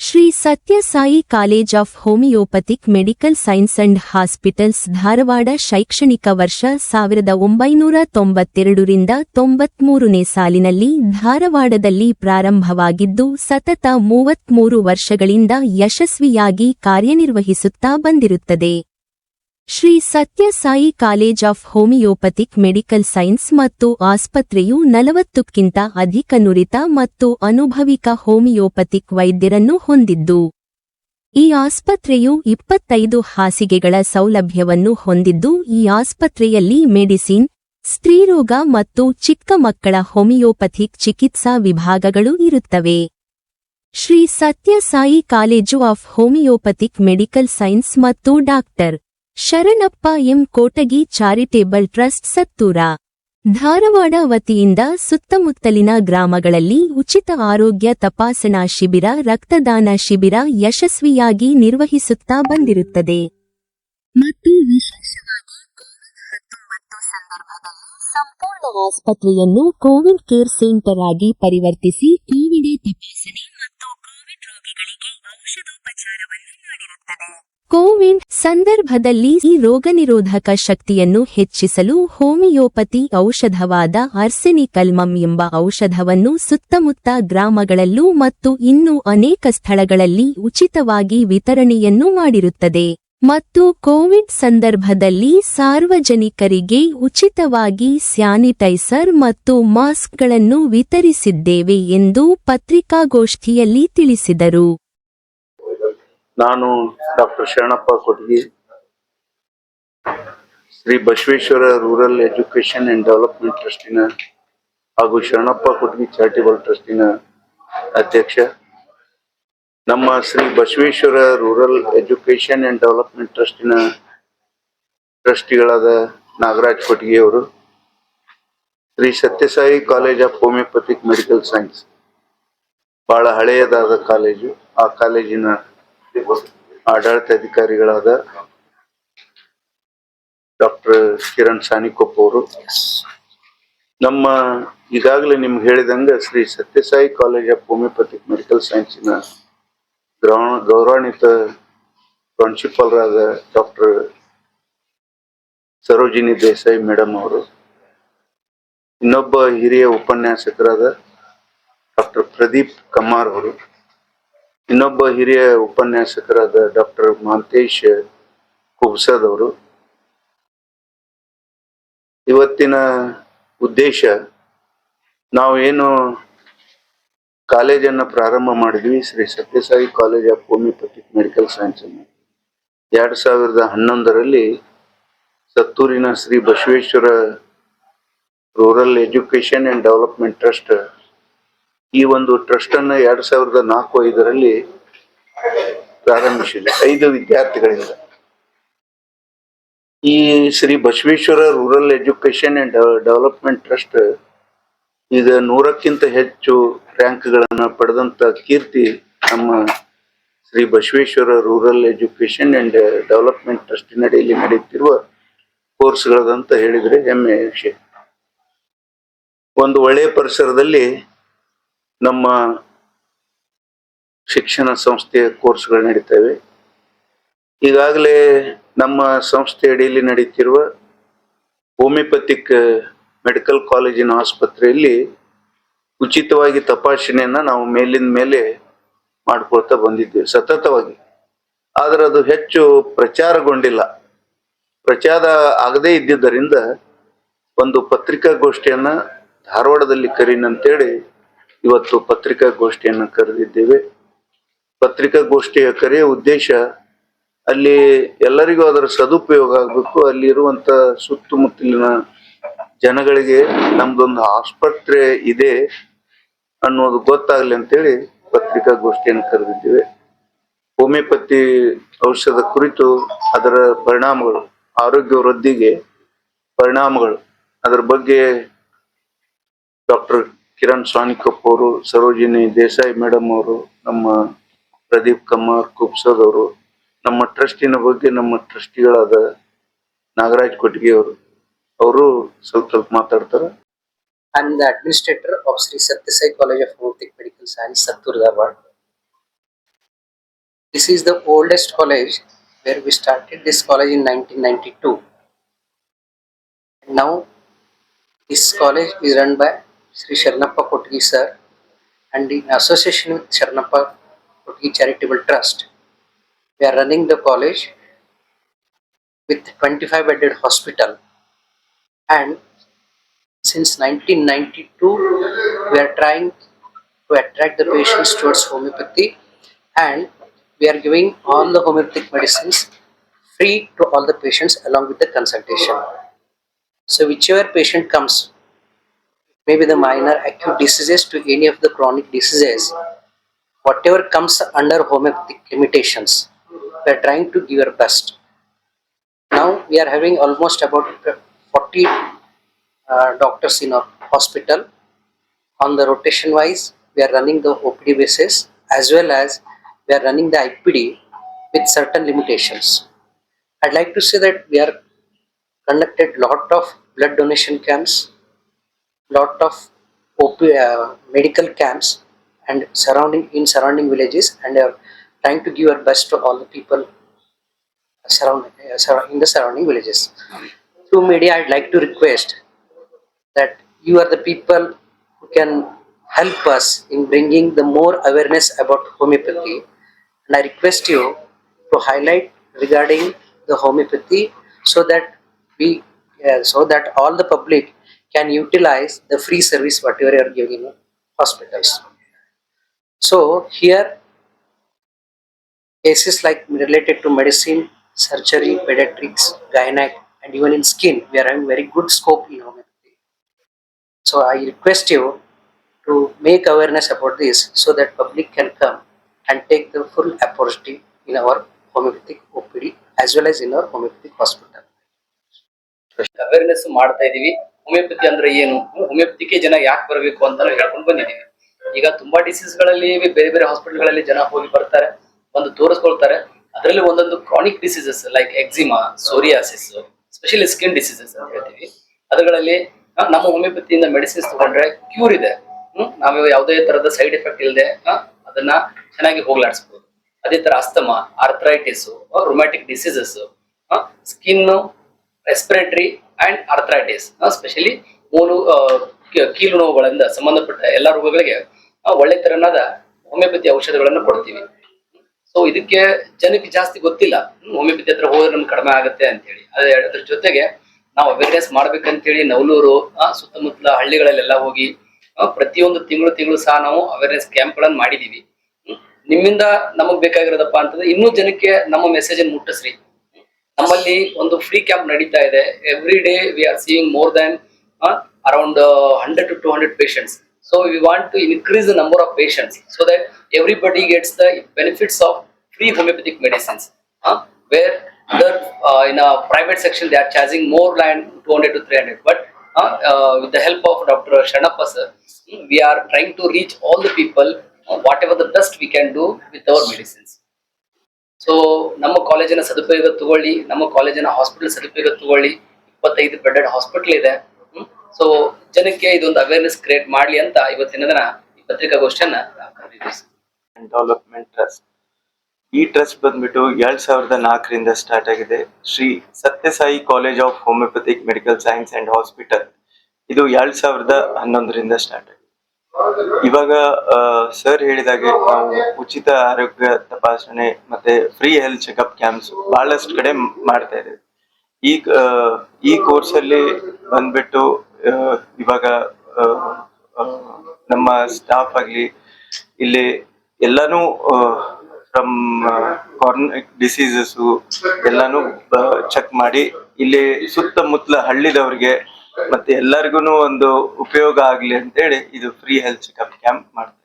Shri Sathya Sai college of homeopathic medical science and hospitals Dharwad ಶೈಕ್ಷಣಿಕ ವರ್ಷ ಸಾವಿರದ ಒಂಬೈನೂರ ತೊಂಬತ್ತೆರಡರಿಂದ ತೊಂಬತ್ಮೂರನೇ ಸಾಲಿನಲ್ಲಿ ಧಾರವಾಡದಲ್ಲಿ ಪ್ರಾರಂಭವಾಗಿದ್ದು, ಸತತ ಮೂವತ್ಮೂರು ವರ್ಷಗಳಿಂದ ಯಶಸ್ವಿಯಾಗಿ ಕಾರ್ಯನಿರ್ವಹಿಸುತ್ತಾ ಬಂದಿರುತ್ತದೆ. Shri Sathya Sai college of homeopathic medical science ಮತ್ತು ಆಸ್ಪತ್ರೆಯು ನಲವತ್ತಕ್ಕಿಂತ ಅಧಿಕ ನುರಿತ ಮತ್ತು ಅನುಭವಿಕ ಹೋಮಿಯೋಪತಿಕ್ ವೈದ್ಯರನ್ನು ಹೊಂದಿದ್ದು, ಈ ಆಸ್ಪತ್ರೆಯು ಇಪ್ಪತ್ತೈದು ಹಾಸಿಗೆಗಳ ಸೌಲಭ್ಯವನ್ನು ಹೊಂದಿದ್ದು, ಈ ಆಸ್ಪತ್ರೆಯಲ್ಲಿ ಮೆಡಿಸಿನ್, ಸ್ತ್ರೀರೋಗ ಮತ್ತು ಚಿಕ್ಕ ಮಕ್ಕಳ ಹೋಮಿಯೋಪಥಿಕ್ ಚಿಕಿತ್ಸಾ ವಿಭಾಗಗಳು ಇರುತ್ತವೆ. Shri Sathya Sai college of homeopathic medical science ಮತ್ತು doctor Sharanappa M Kotagi charitable trust Sattur. Dharwad ವತಿಯಿಂದ ಸುತ್ತಮುತ್ತಲಿನ ಗ್ರಾಮಗಳಲ್ಲಿ ಉಚಿತ ಆರೋಗ್ಯ ತಪಾಸಣಾ ಶಿಬಿರ, ರಕ್ತದಾನ ಶಿಬಿರ ಯಶಸ್ವಿಯಾಗಿ ನಿರ್ವಹಿಸುತ್ತಾ ಬಂದಿರುತ್ತದೆ. ಮತ್ತು ವಿಶೇಷವಾಗಿ ಕೋವಿಡ್ ಸಂಪೂರ್ಣ ಆಸ್ಪತ್ರೆಯನ್ನು ಕೋವಿಡ್ ಕೇರ್ ಸೆಂಟರ್ ಆಗಿ ಪರಿವರ್ತಿಸಿ ಕೋವಿಡ್ ತಪಾಸಣೆ ಮತ್ತು ಕೋವಿಡ್ ರೋಗಿಗಳಿಗೆ ಔಷಧೋಪಚಾರವನ್ನು ಮಾಡಿರುತ್ತದೆ. ಕೋವಿಡ್ ಸಂದರ್ಭದಲ್ಲಿ ಈ ರೋಗನಿರೋಧಕ ಶಕ್ತಿಯನ್ನು ಹೆಚ್ಚಿಸಲು ಹೋಮಿಯೋಪತಿ ಔಷಧವಾದ ಅರ್ಸೆನಿಕಲ್ಮಮ್ ಎಂಬ ಔಷಧವನ್ನು ಸುತ್ತಮುತ್ತ ಗ್ರಾಮಗಳಲ್ಲೂ ಮತ್ತು ಇನ್ನೂ ಅನೇಕ ಸ್ಥಳಗಳಲ್ಲಿ ಉಚಿತವಾಗಿ ವಿತರಣೆಯನ್ನು ಮಾಡಿರುತ್ತದೆ. ಮತ್ತು ಕೋವಿಡ್ ಸಂದರ್ಭದಲ್ಲಿ ಸಾರ್ವಜನಿಕರಿಗೆ ಉಚಿತವಾಗಿ ಸ್ಯಾನಿಟೈಸರ್ ಮತ್ತು ಮಾಸ್ಕ್ಗಳನ್ನು ವಿತರಿಸಿದ್ದೇವೆ ಎಂದು ಪತ್ರಿಕಾಗೋಷ್ಠಿಯಲ್ಲಿ ತಿಳಿಸಿದರು. ನಾನು doctor Sharanappa Kotgi, Shri Basaveshwara rural education and development ಟ್ರಸ್ಟಿನ ಹಾಗೂ ಶರಣಪ್ಪ ಕೊಟ್ಗಿ ಚಾರಿಟೇಬಲ್ ಟ್ರಸ್ಟಿನ ಅಧ್ಯಕ್ಷ. ನಮ್ಮ Shri Basaveshwara rural education and development ಟ್ರಸ್ಟಿನ ಟ್ರಸ್ಟಿಗಳಾದ ನಾಗರಾಜ್ ಕೊಟ್ಗಿ ಅವರು, Shri Sathya Sai college of homeopathic medical science ಬಹಳ ಹಳೆಯದಾದ ಕಾಲೇಜು. ಆ ಕಾಲೇಜಿನ ಆಡಳಿತಾಧಿಕಾರಿಗಳಾದ ಡಾಕ್ಟರ್ ಕಿರಣ್ ಸಾನಿಕೊಪ್ಪ ಅವರು. ನಮ್ಮ ಈಗಾಗಲೇ ನಿಮ್ಗೆ ಹೇಳಿದಂಗೆ Shri Sathya Sai college of homeopathic medical ಸೈನ್ಸಿನ ಗೌರವ- ಗೌರವಾನ್ವಿತ ಪ್ರಾಂಶುಪಾಲರಾದ ಡಾಕ್ಟರ್ ಸರೋಜಿನಿ ದೇಸಾಯಿ ಮೇಡಮ್ ಅವರು. ಇನ್ನೊಬ್ಬ ಹಿರಿಯ ಉಪನ್ಯಾಸಕರಾದ ಡಾಕ್ಟರ್ ಪ್ರದೀಪ್ ಕಮ್ಮಾರ್ ಅವರು. ಇನ್ನೊಬ್ಬ ಹಿರಿಯ ಉಪನ್ಯಾಸಕರಾದ ಡಾಕ್ಟರ್ ಮಾಂತೇಶ್ ಕುಬ್ಸದ್ ಅವರು. ಇವತ್ತಿನ ಉದ್ದೇಶ, ನಾವು ಏನು ಕಾಲೇಜನ್ನು ಪ್ರಾರಂಭ ಮಾಡಿದ್ವಿ, Shri Sathya Sai college of homeopathic medical science ಅನ್ನು. ಎರಡ್ ಸಾವಿರದ ಹನ್ನೊಂದರಲ್ಲಿ ಸತ್ತೂರಿನ Shri Basaveshwara rural education and development trust ಈ ಒಂದು ಟ್ರಸ್ಟ್ ಅನ್ನ ಎರಡ್ ಸಾವಿರದ ನಾಲ್ಕು ಐದರಲ್ಲಿ ಪ್ರಾರಂಭಿಸಿದೆ. ಐದು ವಿದ್ಯಾರ್ಥಿಗಳಿಂದ. ಈ Shri Basaveshwara rural education and development trust ಈಗ ನೂರಕ್ಕಿಂತ ಹೆಚ್ಚು ರ್ಯಾಂಕ್ಗಳನ್ನ ಪಡೆದಂತ ಕೀರ್ತಿ ನಮ್ಮ Shri Basaveshwara rural education and development ಟ್ರಸ್ಟಿನಡಿಯಲ್ಲಿ ನಡೆಯುತ್ತಿರುವ ಕೋರ್ಸ್ಗಳದಂತ ಹೇಳಿದ್ರೆ ಹೆಮ್ಮೆಯ ವಿಷಯ. ಒಂದು ಒಳ್ಳೆಯ ಪರಿಸರದಲ್ಲಿ ನಮ್ಮ ಶಿಕ್ಷಣ ಸಂಸ್ಥೆಯ ಕೋರ್ಸ್ಗಳು ನಡೀತವೆ. ಈಗಾಗಲೇ ನಮ್ಮ ಸಂಸ್ಥೆ ಅಡಿಯಲ್ಲಿ ನಡೀತಿರುವ ಹೋಮಿಯೋಪತಿಕ್ ಮೆಡಿಕಲ್ ಕಾಲೇಜಿನ ಆಸ್ಪತ್ರೆಯಲ್ಲಿ ಉಚಿತವಾಗಿ ತಪಾಸಣೆಯನ್ನು ನಾವು ಮೇಲಿನ ಮೇಲೆ ಮಾಡ್ಕೊಳ್ತಾ ಬಂದಿದ್ದೇವೆ, ಸತತವಾಗಿ. ಆದ್ರೆ ಅದು ಹೆಚ್ಚು ಪ್ರಚಾರಗೊಂಡಿಲ್ಲ. ಪ್ರಚಾರ ಆಗದೇ ಇದ್ದಿದ್ದರಿಂದ ಒಂದು ಪತ್ರಿಕಾಗೋಷ್ಠಿಯನ್ನು ಧಾರವಾಡದಲ್ಲಿ ಕರೀನಂತೇಳಿ ಇವತ್ತು ಪತ್ರಿಕಾಗೋಷ್ಠಿಯನ್ನು ಕರೆದಿದ್ದೇವೆ. ಪತ್ರಿಕಾಗೋಷ್ಠಿಯ ಕರೆಯ ಉದ್ದೇಶ ಅಲ್ಲಿ ಎಲ್ಲರಿಗೂ ಅದರ ಸದುಪಯೋಗ ಆಗಬೇಕು. ಅಲ್ಲಿ ಇರುವಂತ ಸುತ್ತಮುತ್ತಲಿನ ಜನಗಳಿಗೆ ನಮ್ದೊಂದು ಆಸ್ಪತ್ರೆ ಇದೆ ಅನ್ನೋದು ಗೊತ್ತಾಗ್ಲಿ ಅಂತೇಳಿ ಪತ್ರಿಕಾಗೋಷ್ಠಿಯನ್ನು ಕರೆದಿದ್ದೇವೆ. ಹೋಮಿಯೋಪತಿ ಔಷಧ ಕುರಿತು ಅದರ ಪರಿಣಾಮಗಳು, ಆರೋಗ್ಯ ವೃದ್ಧಿಗೆ ಪರಿಣಾಮಗಳು, ಅದರ ಬಗ್ಗೆ ಡಾಕ್ಟರ್ ಕಿರಣ್ ಸ್ವಾನಿಕಪ್ಪ ಅವರು ಸರೋಜಿನಿ ದೇಸಾಯಿ ಮೇಡಮ್ ಅವರು ನಮ್ಮ ಪ್ರದೀಪ್ ಕುಮಾರ್ ಕುಪ್ಸದ್ ಅವರು ನಮ್ಮ ಟ್ರಸ್ಟಿನ ಬಗ್ಗೆ ನಮ್ಮ ಟ್ರಸ್ಟಿಗಳಾದ ನಾಗರಾಜ್ ಕೊಟ್ಟಿಗೆ ಅವರು ಅವರು ಸ್ವಲ್ಪ ಸ್ವಲ್ಪ ಮಾತಾಡ್ತಾರೆ I the administrator of Shri Sathya Sai college of of Homeopathic Medical Science, Sattur Dharwad. This is the oldest college where we started this college in 1992. And now this college is run by Sri Sharanappa Kotgi sir and in association with Sharanappa Kotgi Charitable Trust. We are running the college with 25 bedded hospital and since 1992 we are trying to attract the patients towards homeopathy and we are giving all the homeopathic medicines free to all the patients along with the consultation so whichever patient comes maybe the minor acute diseases to any of the chronic diseases whatever comes under homeopathic limitations we are trying to give our best now we are having almost about 40 uh, doctors in our hospital. On the rotation wise, we are running the OPD basis as well as we are running the IPD with certain limitations. I'd like to say that we are conducted lot of blood donation camps, lot of OP, uh, medical camps and surrounding in surrounding villages and are trying to give our best to all the people surrounding uh, surround- in the surrounding villages. Through media, I'd like to request that you are the people who can help us in bringing the more awareness about homeopathy. And I request you to highlight regarding the homeopathy so that we, uh, so that all the public can utilize the free service whatever you are giving in hospitals. So here cases like related to medicine, surgery, pediatrics, gynec, and even in skin, we are having very good scope in homeopathy. So I request you to make awareness about this so that public can come and take the full opportunity in our homeopathic OPD as well as in our homeopathic hospital. Awareness ಮಾಡ್ತಾ ಇದೀವಿ homeopathy ಅಂದ್ರೆ ಏನು? ಹೋಮಿಯೋಪತಿಗೆ ಜನ ಯಾಕೆ ಬರಬೇಕು ಅಂತ ಹೇಳ್ಕೊಂಡು ಬಂದಿದ್ದೀವಿ ಈಗ ತುಂಬಾ ಡಿಸೀಸ್ಗಳಲ್ಲಿ, ಬೇರೆ ಬೇರೆ ಹಾಸ್ಪಿಟಲ್ಗಳಲ್ಲಿ ಜನ ಹೋಗಿ ಬರ್ತಾರೆ, ಬಂದು ತೋರಿಸ್ಕೊಳ್ತಾರೆ. ಅದರಲ್ಲಿ ಒಂದೊಂದು chronic diseases like eczema psoriasis specially skin diseases ಅಂತ ಹೇಳ್ತೀವಿ. ಅದರಲ್ಲಿ ನಮ್ಮ ಹೋಮಿಯೋಪತಿಯಿಂದ ಮೆಡಿಸಿನ್ಸ್ ತಗೊಂಡ್ರೆ ಕ್ಯೂರ್ ಇದೆ. ನಾವು ಯಾವುದೇ ತರದ ಸೈಡ್ ಎಫೆಕ್ಟ್ ಇಲ್ಲದೆ ಅದನ್ನ ಚೆನ್ನಾಗಿ ಹೋಗ್ಲಾಡಿಸ್ಬೋದು. ಅದೇ ತರ asthma arthritis rheumatic diseases skin respiratory and arthritis specially ಮೂಲು ಕೀಲು ನೋವುಗಳಿಂದ ಸಂಬಂಧಪಟ್ಟ ಎಲ್ಲ ರೋಗಗಳಿಗೆ ಒಳ್ಳೆ ತರನಾದ ಹೋಮಿಯೋಪತಿ ಔಷಧಗಳನ್ನು ಕೊಡ್ತೀವಿ. ಸೊ ಇದಕ್ಕೆ ಜನಕ್ಕೆ ಜಾಸ್ತಿ ಗೊತ್ತಿಲ್ಲ. ಹ್ಮ್, ಹೋಮಿಯೋಪತಿ ಹತ್ರ ಹೋದ್ರೆ ನಮ್ಗೆ ಕಡಿಮೆ ಆಗುತ್ತೆ ಅಂತ ಹೇಳಿ ಅದೇ ಅದ್ರ ಜೊತೆಗೆ ನಾವು ಅವೇರ್ನೆಸ್ ಮಾಡ್ಬೇಕಂತೇಳಿ ನವಲೂರು ಸುತ್ತಮುತ್ತಲ ಹಳ್ಳಿಗಳಲ್ಲೆಲ್ಲ ಹೋಗಿ ಪ್ರತಿಯೊಂದು ತಿಂಗಳು ತಿಂಗಳು ಸಹ ನಾವು ಅವೇರ್ನೆಸ್ ಕ್ಯಾಂಪ್ಗಳನ್ನು ಮಾಡಿದೀವಿ. ನಿಮ್ಮಿಂದ ನಮಗ್ ಬೇಕಾಗಿರೋದಪ್ಪ ಅಂತಂದ್ರೆ ಇನ್ನೂ ಜನಕ್ಕೆ ನಮ್ಮ ಮೆಸೇಜ್ ಅನ್ನು ಮುಟ್ಟಿಸ್ರಿ. ನಮ್ಮಲ್ಲಿ ಒಂದು ಫ್ರೀ ಕ್ಯಾಂಪ್ ನಡೀತಾ ಇದೆ. Every day we are seeing more than around hundred to two hundred patients so we want to increase the number of patients so that everybody gets the benefits of free homeopathic medicines where other in in a private section they are charging more than 200 to 300 but with uh, help of doctor of sir we are we are trying to reach all the ever the best we can do with our medicines. So ನಮ್ಮ ಕಾಲೇಜಿನ ಸದುಪಯೋಗ ತಗೊಳ್ಳಿ, ನಮ್ಮ ಕಾಲೇಜಿನ hospital ಸದುಪಯೋಗ ತಗೊಳ್ಳಿ. ಇಪ್ಪತ್ತೈದು bedded hospital ಇದೆ. ಸೊ ಜನಕ್ಕೆ ಇದೊಂದು ಅವೇರ್ನೆಸ್ ಕ್ರಿಯೇಟ್ ಮಾಡ್ಲಿ ಅಂತ ಇವತ್ತಿನ ದಿನ ಈ ಪತ್ರಿಕಾಗೋಷ್ಠಿಯನ್ನ ನಾವು ಡೆವಲಪ್ಮೆಂಟ್ ಟ್ರಸ್ಟ್ ಈ ಟ್ರಸ್ಟ್ ಬಂದ್ಬಿಟ್ಟು ಎರಡ್ ಸಾವಿರದ ನಾಲ್ಕರಿಂದ ಸ್ಟಾರ್ಟ್ ಆಗಿದೆ. Shri Sathya Sai college of homeopathic medical science and hospital ಇದು ಎರಡ್ ಸಾವಿರದ ಹನ್ನೊಂದರಿಂದ ಸ್ಟಾರ್ಟ್ ಆಗಿದೆ. ಇವಾಗ ಸರ್ ಹೇಳಿದಾಗೆ ನಾವು ಉಚಿತ ಆರೋಗ್ಯ ತಪಾಸಣೆ ಮತ್ತೆ ಫ್ರೀ ಹೆಲ್ತ್ ಚೆಕಪ್ ಕ್ಯಾಂಪ್ಸ್ ಬಹಳಷ್ಟು ಕಡೆ ಮಾಡ್ತಾ ಇದ್ದೇವೆ. ಈ ಈ ಕೋರ್ಸ್ ಅಲ್ಲಿ ಬಂದ್ಬಿಟ್ಟು ಇವಾಗ ನಮ್ಮ ಸ್ಟಾಫ್ ಆಗ್ಲಿ, ಇಲ್ಲಿ ಎಲ್ಲಾನು ಫ್ರಮ್ ಕಾರ್ನ್ ಡಿಸೀಸಸ್ ಎಲ್ಲಾನು ಚೆಕ್ ಮಾಡಿ, ಇಲ್ಲಿ ಸುತ್ತಮುತ್ತಲ ಹಳ್ಳಿದವ್ರಿಗೆ ಮತ್ತೆ ಎಲ್ಲರಿಗೂ ಒಂದು ಉಪಯೋಗ ಆಗ್ಲಿ ಅಂತ ಹೇಳಿ ಇದು ಫ್ರೀ ಹೆಲ್ತ್ ಚೆಕಪ್ ಕ್ಯಾಂಪ್ ಮಾಡ್ತೀವಿ